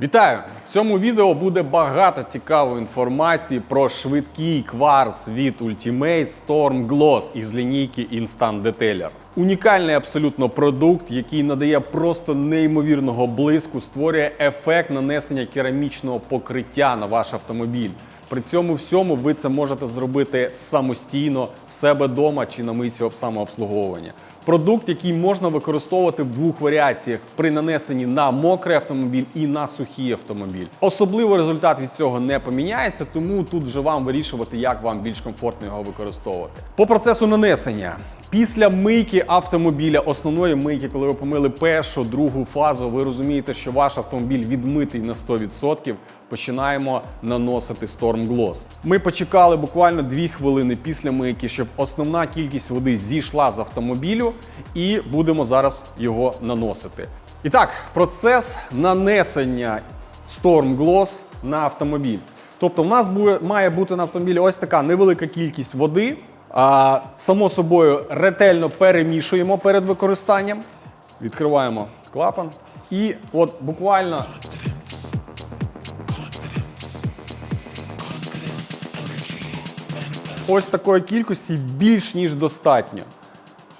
Вітаю! В цьому відео буде багато цікавої інформації про швидкий кварц від Ultimate Storm Gloss із лінійки Instant Detailer. Унікальний абсолютно продукт, який надає просто неймовірного блиску, створює ефект нанесення керамічного покриття на ваш автомобіль. При цьому всьому ви це можете зробити самостійно в себе вдома чи на мисі самообслуговування. Продукт, який можна використовувати в двох варіаціях при нанесенні на мокрий автомобіль і на сухий автомобіль. Особливо результат від цього не поміняється, тому тут вже вам вирішувати, як вам більш комфортно його використовувати. По процесу нанесення. Після мийки автомобіля, основної мийки, коли ви помили першу, другу фазу, ви розумієте, що ваш автомобіль відмитий на 100%, починаємо наносити Storm Gloss. Ми почекали буквально 2 хвилини після мийки, щоб основна кількість води зійшла з автомобілю, і будемо зараз його наносити. І так, процес нанесення Storm Gloss на автомобіль. Тобто, в нас має бути на автомобілі ось така невелика кількість води. А, само собою ретельно перемішуємо перед використанням. Відкриваємо клапан. І от буквально ось такої кількості більш ніж достатньо.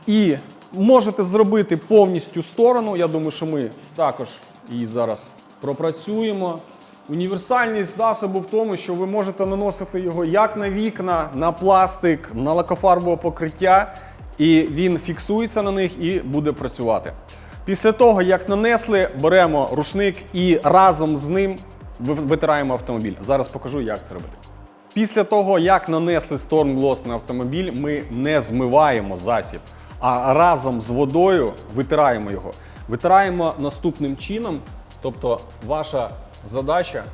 І можете зробити повністю сторону. Я думаю, що ми також її зараз пропрацюємо. Універсальність засобу в тому, що ви можете наносити його як на вікна, на пластик, на лакофарбове покриття, і він фіксується на них і буде працювати. Після того, як нанесли, беремо рушник і разом з ним витираємо автомобіль. Зараз покажу, як це робити. Після того, як нанесли Storm Gloss на автомобіль, ми не змиваємо засіб, а разом з водою витираємо його. Витираємо наступним чином. Тобто, ваша задача,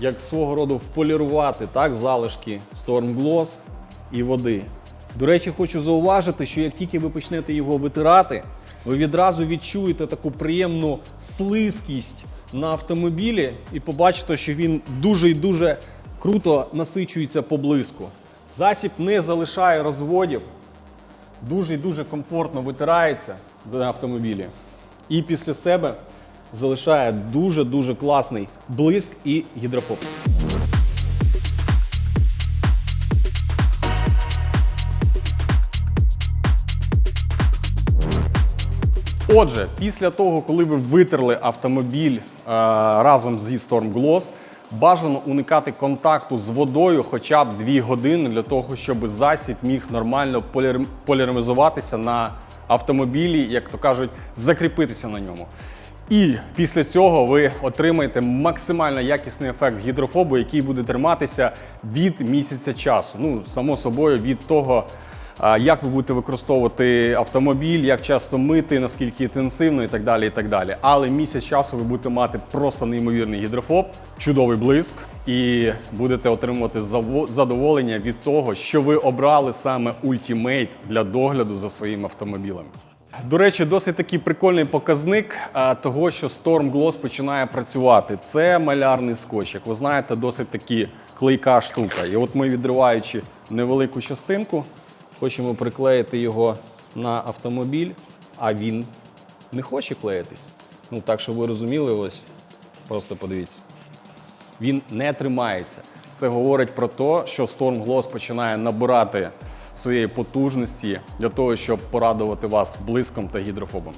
як свого роду вполірувати так, залишки Storm і води. До речі, хочу зауважити, що як тільки ви почнете його витирати, ви відразу відчуєте таку приємну слизькість на автомобілі і побачите, що він дуже і дуже круто насичується по блиску. Засіб не залишає розводів, дуже і дуже комфортно витирається на автомобілі. І після себе залишає дуже-дуже класний блиск і гідрофоб. Отже, після того, коли ви витерли автомобіль е, разом зі Storm Gloss, бажано уникати контакту з водою хоча б 2 години для того, щоб засіб міг нормально полір- на автомобілі, як то кажуть, закріпитися на ньому. І після цього ви отримаєте максимально якісний ефект гідрофобу, який буде триматися від місяця часу. Ну, само собою, від того, як ви будете використовувати автомобіль, як часто мити, наскільки інтенсивно і так далі. і так далі. Але місяць часу ви будете мати просто неймовірний гідрофоб, чудовий блиск, і будете отримувати задоволення від того, що ви обрали саме Ultimate для догляду за своїм автомобілем. До речі, досить такий прикольний показник того, що Storm Gloss починає працювати. Це малярний скотч. Як ви знаєте, досить таки клейка штука. І от ми, відриваючи невелику частинку, хочемо приклеїти його на автомобіль, а він не хоче клеїтись. Ну так, щоб ви розуміли, ось просто подивіться. Він не тримається. Це говорить про те, що Storm Gloss починає набирати своєї потужності для того, щоб порадувати вас блиском та гідрофобом.